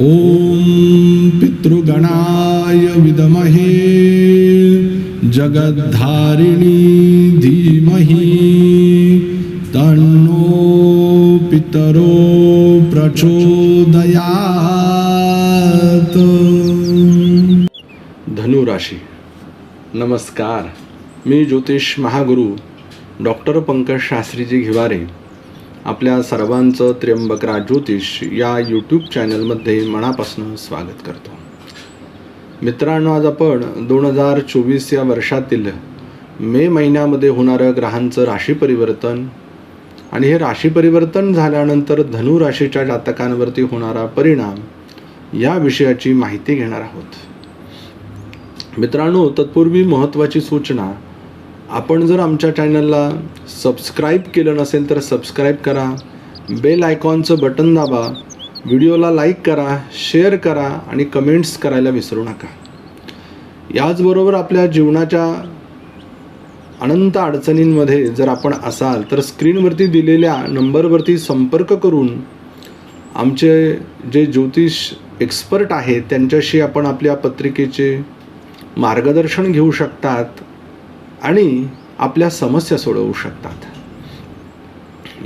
ॐ पितृगणाय विदमहे जगद्धारिणी धीमहि तन्नो पितरो प्रचोदयात्। धनुराशी। नमस्कार। मी ज्योतिष महागुरु डॉक्टर पंकज शास्त्रीजी घिवारे आपल्या सर्वांचं त्र्यंबकरा ज्योतिष या यूट्यूब चॅनलमध्ये मनापासून स्वागत करतो. मित्रांनो आज आपण दोन हजार चोवीस या वर्षातील मे महिन्यामध्ये होणारं ग्रहांचं राशी परिवर्तन आणि हे राशी परिवर्तन झाल्यानंतर धनु राशीच्या जातकांवरती होणारा परिणाम या विषयाची माहिती घेणार आहोत. मित्रांनो तत्पूर्वी महत्त्वाची सूचना आपण जर आमच्या चॅनलला सबस्क्राईब केलं नसेल तर सबस्क्राईब करा. बेल आयकॉनचं बटन दाबा. व्हिडिओला लाईक करा शेअर करा आणि कमेंट्स करायला विसरू नका. याचबरोबर आपल्या जीवनाच्या अनंत अडचणींमध्ये जर आपण असाल तर स्क्रीनवरती दिलेल्या नंबरवरती संपर्क करून आमचे जे ज्योतिष एक्सपर्ट आहेत त्यांच्याशी आपण आपल्या पत्रिकेचे मार्गदर्शन घेऊ शकतात. आणि आपल्या समस्या सोडवू शकतात.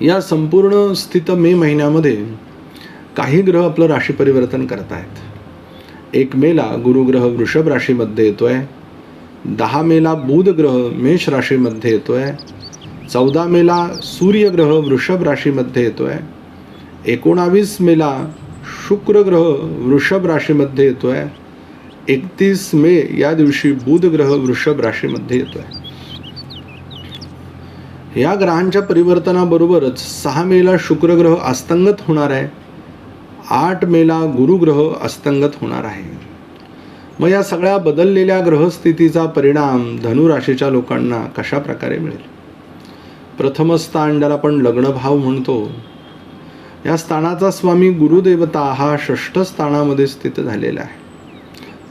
या संपूर्ण स्थित मे महिन्यामध्ये काही ग्रह आपलं राशी परिवर्तन करत आहेत एक मेला गुरुग्रह वृषभ राशीमध्ये येतो आहे दहा मेला बुध ग्रह मेष राशीमध्ये येतो आहे चौदा मेला सूर्यग्रह वृषभ राशीमध्ये येतो आहे एकोणावीस मेला शुक्र ग्रह वृषभ राशीमध्ये येतो आहे एकतीस मे या दिवशी बुध ग्रह वृषभ राशीमध्ये येतो आहे या ग्रहांच्या परिवर्तनाबरोबरच सहा मेला शुक्र ग्रह अस्तंगत होणार आहे. आठ मेला गुरुग्रह अस्तंगत होणार आहे. मग या सगळ्या बदललेल्या ग्रहस्थितीचा परिणाम धनुराशीच्या लोकांना कशा प्रकारे मिळेल? प्रथम स्थान ज्याला आपण लग्नभाव म्हणतो. या स्थानाचा स्वामी गुरुदेवता हा षष्ठ स्थानामध्ये स्थित झालेला आहे.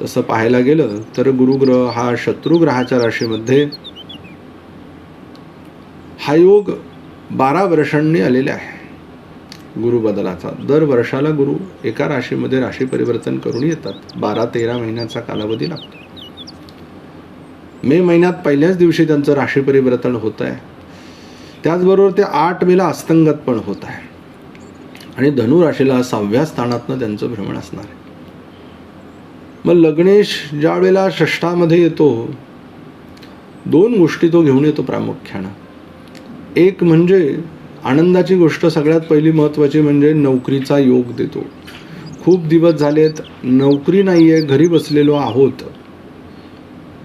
तसं पाहायला गेलं तर गुरुग्रह हा शत्रुग्रहाच्या राशीमध्ये हा योग बारा वर्षांनी आलेला आहे. गुरु बदलाचा. दर वर्षाला गुरु एका राशीमध्ये राशी परिवर्तन करून येतात. बारा तेरा महिन्याचा कालावधी लागतो. मे महिन्यात पहिल्याच दिवशी त्यांचं राशी परिवर्तन होत आहे. त्याचबरोबर ते आठ मेला अस्तंगत पण होत आहे. आणि धनु राशीला सहाव्या स्थानातनं त्यांचं भ्रमण असणार आहे. मग लग्नेश ज्या वेळेला षष्ठामध्ये येतो दोन गोष्टी तो घेऊन येतो प्रामुख्यानं. एक म्हणजे आनंदाची गोष्ट सगळ्यात पहिली महत्त्वाची म्हणजे नोकरीचा योग देतो. खूप दिवस झालेत नोकरी नाही आहे घरी बसलेलो आहोत.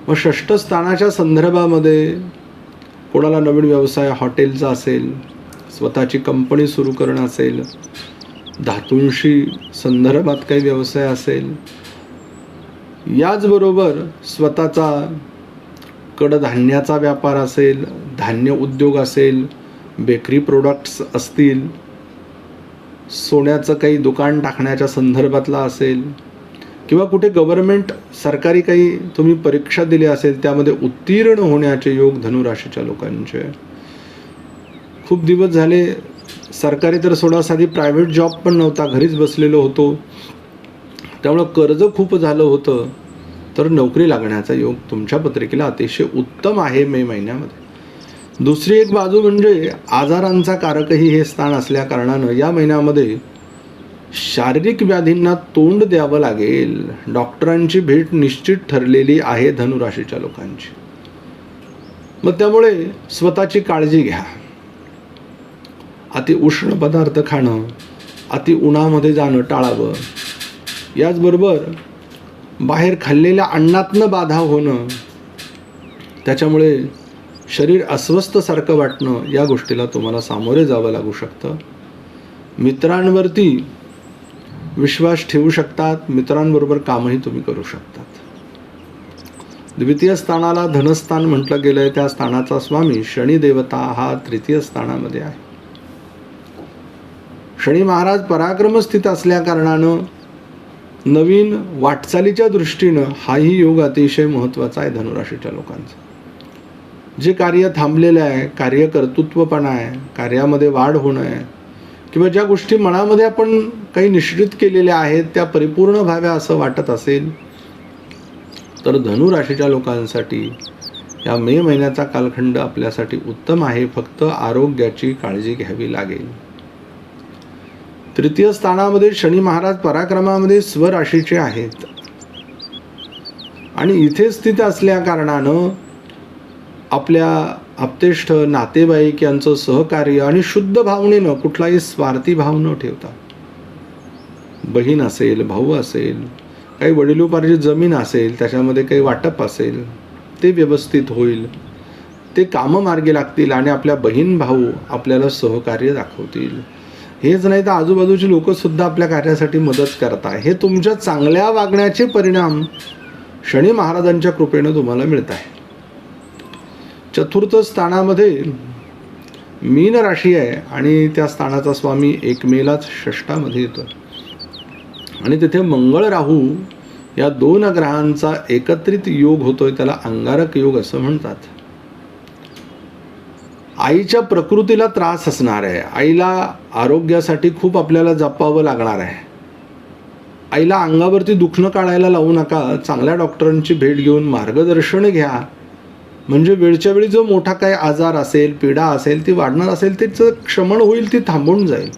मग षष्ठ स्थानाच्या संदर्भामध्ये कोणाला नवीन व्यवसाय हॉटेलचा असेल स्वतःची कंपनी सुरू करणं असेल धातूंशी संदर्भात काही व्यवसाय असेल याचबरोबर स्वतःचा कडधान्याचा व्यापार असेल धान्य उद्योग असेल बेकरी प्रोडक्ट्स असतील सोन्याचं काही दुकान टाकण्याच्या संदर्भातला असेल किंवा कुठे गव्हर्नमेंट सरकारी काही तुम्ही परीक्षा दिली असेल त्यामध्ये उत्तीर्ण होण्याचे योग धनुराशीच्या लोकांचे. खूप दिवस झाले सरकारी तर सोडा साधी प्रायव्हेट जॉब पण नव्हता घरीच बसलेलो होतो. त्यामुळं कर्ज खूप झालं होतं. तर नोकरी लागण्याचा योग तुमच्या पत्रिकेला अतिशय उत्तम आहे मे महिन्यामध्ये. दुसरी एक बाजू म्हणजे आजारांचा कारकही हे स्थान असल्या कारणानं या महिन्यामध्ये शारीरिक व्याधींना तोंड द्यावं लागेल. डॉक्टरांची भेट निश्चित ठरलेली आहे धनुराशीच्या लोकांची. मग त्यामुळे स्वतःची काळजी घ्या. अति उष्ण पदार्थ खाणं अति उन्हामध्ये जाणं टाळावं. याचबरोबर बाहेर खाल्लेल्या अन्नातनं बाधा होणं त्याच्यामुळे शरीर अस्वस्थसारखं वाटणं या गोष्टीला तुम्हाला सामोरे जावं लागू शकतं. मित्रांवरती विश्वास ठेवू शकतात मित्रांबरोबर कामही तुम्ही करू शकतात. द्वितीय स्थानाला धनस्थान म्हटलं गेलं आहे त्या स्थानाचा स्वामी शनिदेवता हा तृतीय स्थानामध्ये आहे. शनी महाराज पराक्रम स्थित असल्या कारणानं नवीन वाटचालीच्या दृष्टीनं हाही योग अतिशय महत्त्वाचा आहे धनुराशीच्या लोकांचा. जे कार्य थांबलेलं आहे कार्य कर्तृत्वपणा आहे कार्यामध्ये वाढ होणं आहे किंवा ज्या गोष्टी मनामध्ये आपण काही निश्चित केलेल्या आहेत त्या परिपूर्ण व्हाव्या असं वाटत असेल तर धनुराशीच्या लोकांसाठी या मे महिन्याचा कालखंड आपल्यासाठी उत्तम आहे. फक्त आरोग्याची काळजी घ्यावी लागेल. तृतीय स्थानामध्ये शनी महाराज पराक्रमामध्ये स्वराशीचे आहेत. आणि इथे स्थित असल्या कारणानं आपल्या आपतेष्ठ नातेवाईक यांचं सहकार्य आणि शुद्ध भावनेनं कुठलाही स्वार्थी भाव न ठेवता. बहीण असेल भाऊ असेल काही वडिलोपार्जित जमीन असेल त्याच्यामध्ये काही वाटप असेल ते व्यवस्थित होईल. ते कामं मार्गी लागतील आणि आपल्या बहीण भाऊ आपल्याला सहकार्य दाखवतील. हेच नाही तर आजूबाजूची लोक सुद्धा आपल्या कार्यासाठी मदत करताय. हे तुमच्या चांगल्या वागण्याचे परिणाम शनी महाराजांच्या कृपेनं तुम्हाला मिळत आहे चतुर्थ स्थानामध्ये मीन राशी आहे आणि त्या स्थानाचा स्वामी एक मेलाच षष्टामध्ये येतो. आणि तिथे मंगळ राहू या दोन ग्रहांचा एकत्रित योग होतोय त्याला अंगारक योग असं म्हणतात. आईच्या प्रकृतीला त्रास असणार आहे. आईला आरोग्यासाठी खूप आपल्याला जपावं लागणार आहे. आईला अंगावरती दुखणं काढायला लावू नका. चांगल्या डॉक्टरांची भेट घेऊन मार्गदर्शन घ्या. म्हणजे वेळच्या वेळी जो मोठा काही आजार असेल पीडा असेल ती वाढणार असेल त्याचं क्षमण होईल ती थांबून जाईल.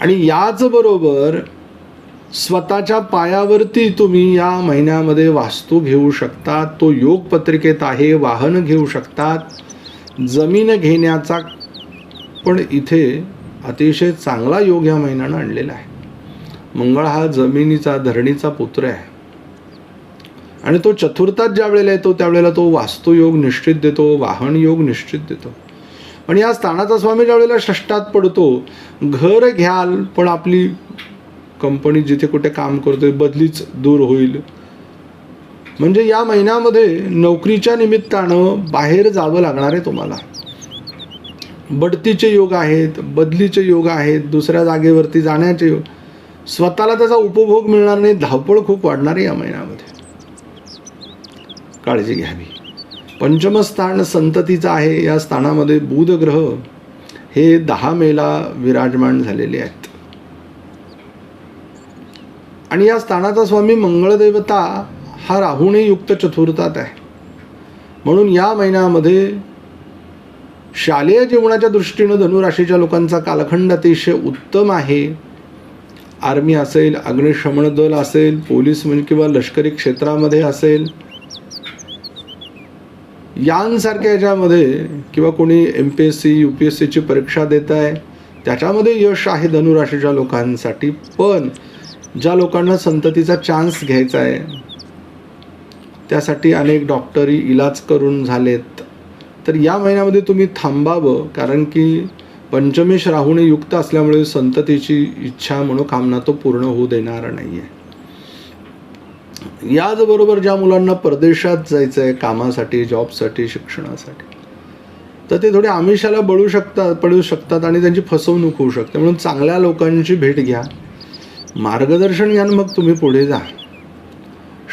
आणि याचबरोबर स्वतःच्या पायावरती तुम्ही या महिन्यामध्ये वास्तू घेऊ शकतात तो योग पत्रिकेत आहे वाहन घेऊ शकतात. जमीन घेण्याचा पण इथे अतिशय चांगला योग या महिन्यानं आणलेला आहे. मंगळ हा जमिनीचा धरणीचा पुत्र आहे. आणि तो चतुर्थात ज्या वेळेला येतो त्यावेळेला तो वास्तुयोग निश्चित देतो वाहन योग निश्चित देतो. पण या स्थानाचा स्वामी ज्या वेळेला षष्टात पडतो घर घ्याल पण आपली कंपनी जिथे कुठे काम करतोय बदलीच दूर होईल. म्हणजे या महिन्यामध्ये नोकरीच्या निमित्तानं बाहेर जावं लागणार आहे तुम्हाला. बढतीचे योग आहेत बदलीचे योग आहेत दुसऱ्या जागेवरती जाण्याचे योग. स्वतःला त्याचा उपभोग मिळणार नाही धावपळ खूप वाढणार आहे या महिन्यामध्ये. काळजी घ्यावी. पंचमस्थान संततीचं आहे या स्थानामध्ये बुध ग्रह हे दहा मेला विराजमान झालेले आहेत. आणि या स्थानाचा स्वामी मंगळदेवता हा राहूने युक्त चतुर्थात आहे. म्हणून या महिन्यामध्ये शालेय जीवनाच्या दृष्टीनं धनुराशीच्या लोकांचा कालखंड अतिशय उत्तम आहे. आर्मी असेल अग्निशमन दल असेल पोलीस म्हणजे किंवा लष्करी क्षेत्रामध्ये असेल. यांसारख्या याच्यामध्ये किंवा कोणी M P S C U P S सीची परीक्षा देत आहे त्याच्यामध्ये यश आहे धनुराशीच्या लोकांसाठी. पण ज्या लोकांना संततीचा चान्स घ्यायचा आहे त्यासाठी अनेक डॉक्टरी इलाज करून झालेत. तर या महिन्यामध्ये तुम्ही थांबावं कारण की पंचमेश राहूने युक्त असल्यामुळे संततीची इच्छा मनोकामना तो पूर्ण होऊ देणार नाही आहे याचबरोबर ज्या मुलांना परदेशात जायचं आहे कामासाठी जॉबसाठी शिक्षणासाठी तर ते थोडे आमिषाला बळू शकतात पडू शकतात आणि त्यांची फसवणूक होऊ शकते. म्हणून चांगल्या लोकांची भेट घ्या. मार्गदर्शन घ्या मग तुम्ही पुढे जा.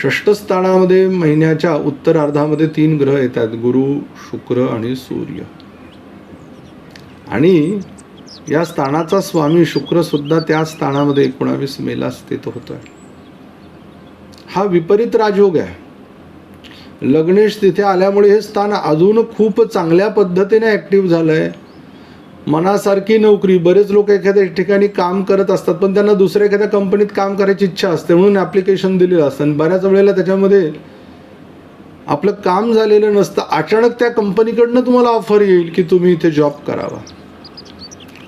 षष्ठस्थानामध्ये महिन्याच्या उत्तरार्धामध्ये तीन ग्रह येतात गुरु शुक्र आणि सूर्य. आणि या स्थानाचा स्वामी शुक्र सुद्धा त्या स्थानामध्ये एकोणावीस मेला स्थित होतोय. हा विपरीत राजयोग आहे. लग्नेश तिथे आल्यामुळे हे स्थान अजून खूप चांगल्या पद्धतीने ॲक्टिव्ह झालं आहे मनासारखी नोकरी बरेच लोक एखाद्या ठिकाणी काम करत असतात पण त्यांना दुसऱ्या एखाद्या कंपनीत काम करायची इच्छा असते म्हणून ॲप्लिकेशन दिलेलं असतं. आणि बऱ्याच वेळेला त्याच्यामध्ये आपलं काम झालेलं नसतं अचानक त्या कंपनीकडनं तुम्हाला ऑफर येईल की तुम्ही इथे जॉब करावा.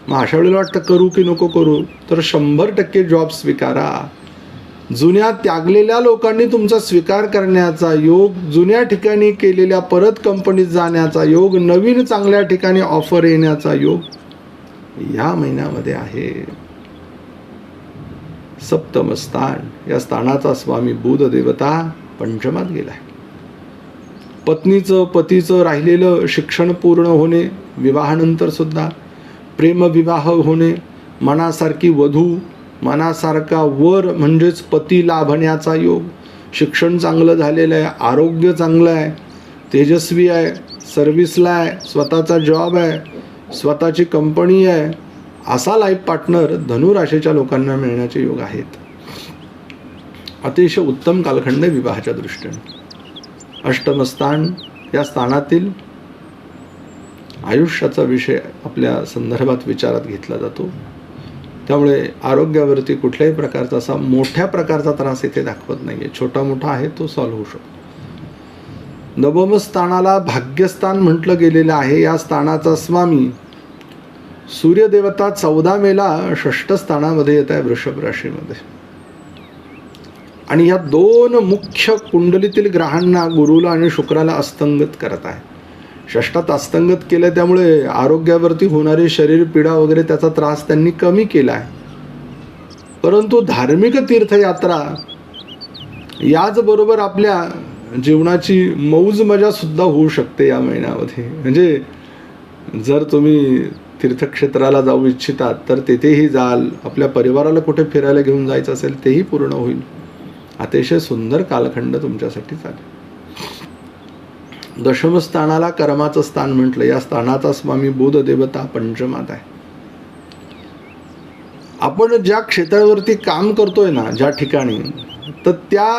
मग अशा वेळेला वाटतं करू की नको करू तर शंभर टक्के जॉब स्वीकारा. जुन्या त्यागलेल्या लोकांनी तुमचा स्वीकार करण्याचा योग जुन्या ठिकाणी केलेल्या परत कंपनीत जाण्याचा योग नवीन चांगल्या ठिकाणी ऑफर येण्याचा योग या महिन्यामध्ये आहे. सप्तम स्थान. या स्थानाचा स्वामी बुध देवता पंचमात गेलाय. पत्नीचं पतीचं राहिलेलं शिक्षण पूर्ण होणे विवाहानंतर सुद्धा प्रेमविवाह होणे मनासारखी वधू मनासारखा वर म्हणजेच पती लाभण्याचा योग. शिक्षण चांगलं झालेलं आहे आरोग्य चांगलं आहे तेजस्वी आहे सर्व्हिसला आहे स्वतःचा जॉब आहे स्वतःची कंपनी आहे असा लाईफ पार्टनर धनुराशीच्या लोकांना मिळण्याचे योग आहेत. अतिशय उत्तम कालखंड विवाहाच्या दृष्टीने. अष्टमस्थान या स्थानातील आयुष्याचा विषय आपल्या संदर्भात विचारात घेतला जातो. त्यामुळे आरोग्यावरती कुठल्याही प्रकारचा असा मोठ्या प्रकारचा त्रास इथे दाखवत नाही आहे छोटा मोठा आहे तो सॉल्व्ह होऊ शकतो. नवम स्थानाला भाग्यस्थान म्हटलं गेलेलं आहे. या स्थानाचा स्वामी सूर्यदेवता चौदा मेला षष्ठ स्थानामध्ये येत आहे वृषभ राशीमध्ये. आणि या दोन मुख्य कुंडलीतील ग्रहांना गुरुला आणि शुक्राला अस्तंगत करत आहे. षष्ठात अस्तंगत केलं त्यामुळे आरोग्यावरती होणारी शरीर पीडा वगैरे त्याचा त्रास त्यांनी कमी केला आहे. परंतु धार्मिक तीर्थयात्रा याचबरोबर आपल्या जीवनाची मौज मजासुद्धा होऊ शकते या महिन्यामध्ये. म्हणजे जर तुम्ही तीर्थक्षेत्राला जाऊ इच्छितात तर तेथेही जाल. आपल्या परिवाराला कुठे फिरायला घेऊन जायचं असेल तेही पूर्ण होईल. अतिशय सुंदर कालखंड तुमच्यासाठी चालेल. दशमस्थानाला कर्माचं स्थान म्हटलं. या स्थानाचा स्वामी बोध देवता पंचमात आहे. आपण ज्या क्षेत्रावरती काम करतोय ना ज्या ठिकाणी तर त्या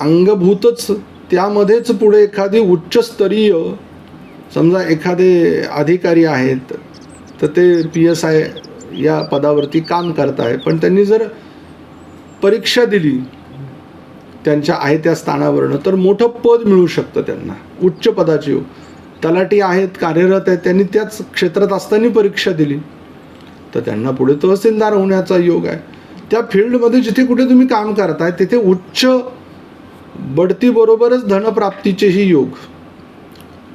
अंगभूतच त्यामध्येच पुढे एखादी उच्चस्तरीय समजा एखादे अधिकारी आहेत तर ते पी एस आय या पदावरती काम करत आहे पण त्यांनी जर परीक्षा दिली त्यांच्या आहे त्या स्थानावरनं तर मोठं पद मिळू शकतं त्यांना. उच्च पदाचे योग हो. तलाठी आहेत कार्यरत आहेत त्यांनी त्याच क्षेत्रात असताना परीक्षा दिली. तर त्यांना पुढे तहसीलदार होण्याचा योग आहे. त्या फील्डमध्ये जिथे कुठे तुम्ही काम करताय तिथे उच्च बढतीबरोबरच धनप्राप्तीचेही योग.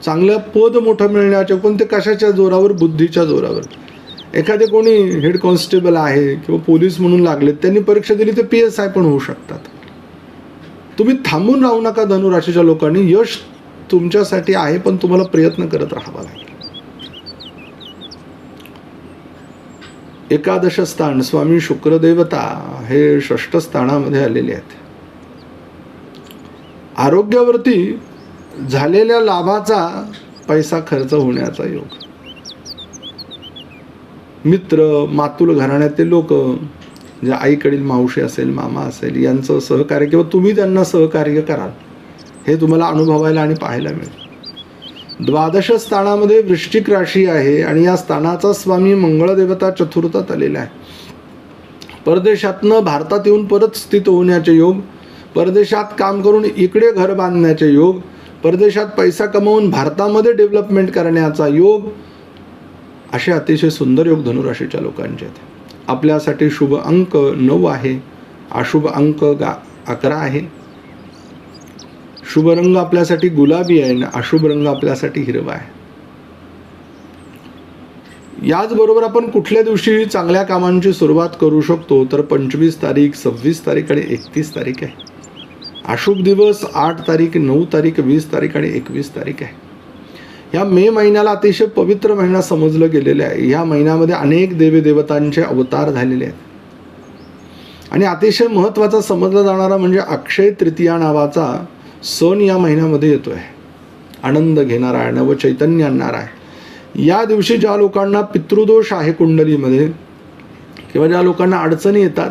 चांगलं पद मोठं मिळण्याचे कोणते कशाच्या जोरावर बुद्धीच्या जोरावर. एखादे कोणी हेड कॉन्स्टेबल आहे किंवा पोलीस म्हणून लागलेत त्यांनी परीक्षा दिली तर पी एस आय पण होऊ शकतात. तुम्ही थांबून राहू नका धनुराशीच्या लोकांनी यश तुमच्यासाठी आहे पण तुम्हाला प्रयत्न करत राहावा लागेल. एकादश स्थान स्वामी शुक्रदेवता हे षष्ठ स्थानामध्ये आलेले आहेत. आरोग्यावरती झालेल्या लाभाचा पैसा खर्च होण्याचा योग. मित्र मातुल घराण्यातील लोक जे आईकडील मावशी असेल मामा असेल यांचं सहकार्य किंवा तुम्ही त्यांना सहकार्य कराल हे तुम्हाला अनुभवायला आणि पाहायला मिळेल. द्वादश स्थानामध्ये वृश्चिक राशी आहे आणि या स्थानाचा स्वामी मंगळदेवता चतुर्थात आलेला आहे. परदेशातनं भारतात येऊन परत स्थित होण्याचे योग परदेशात काम करून इकडे घर बांधण्याचे योग परदेशात पैसा कमवून भारतामध्ये डेव्हलपमेंट करण्याचा योग असे अतिशय सुंदर योग धनुराशीच्या लोकांचे आहेत. आपल्यासाठी शुभ अंक नऊ आहे. अशुभ अंक गा अकरा आहे. शुभ रंग आपल्यासाठी गुलाबी आहे आणि अशुभ रंग आपल्यासाठी हिरवा आहे. याचबरोबर आपण कुठल्या दिवशी चांगल्या कामांची सुरुवात करू शकतो तर पंचवीस तारीख सव्वीस तारीख आणि एकतीस तारीख आहे. अशुभ दिवस आठ तारीख नऊ तारीख वीस तारीख आणि एकवीस तारीख आहे. या मे महिन्याला अतिशय पवित्र महिना समजलं गेलेलं आहे. ह्या महिन्यामध्ये अनेक देवीदेवतांचे अवतार झालेले आहेत. आणि अतिशय महत्त्वाचा समजला जाणारा म्हणजे अक्षय तृतीया नावाचा सण या महिन्यामध्ये येतो आहे आनंद घेणारा आहे नव चैतन्य आणणार आहे या दिवशी ज्या लोकांना पितृदोष आहे कुंडलीमध्ये किंवा ज्या लोकांना अडचणी येतात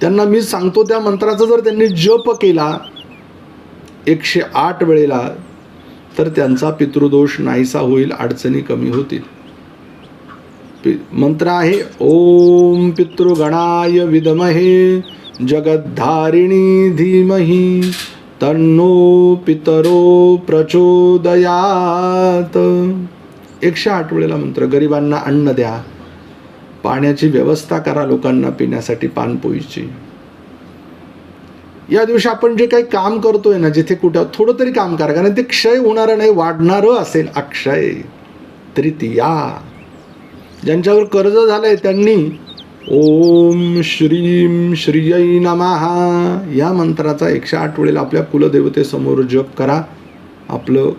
त्यांना मी सांगतो त्या मंत्राचा जर त्यांनी जप केला एकशे आठ वेळेला तर त्यांचा पितृदोष नाहीसा होईल अडचणी कमी होतील. पि- मंत्र आहे ओम पितृगणाय विदमहे जगद्धारिणी धीमही तन्नो पितरो प्रचोदयात. एकशे आठ वेळेला मंत्र गरिबांना अन्न द्या. पाण्याची व्यवस्था करा लोकांना पिण्यासाठी पानपोईची या दिवशी आपण जे काही काम करतोय ना जिथे कुठं थोडं तरी काम करा कारण ते क्षय होणारं नाही वाढणारं असेल अक्षय. तृतीया. ज्यांच्यावर कर्ज झालंय त्यांनी ओम श्रीम श्रीयै नमहा या मंत्राचा एकशे आठ वेळेला आपल्या कुलदेवतेसमोर जप करा. आपलं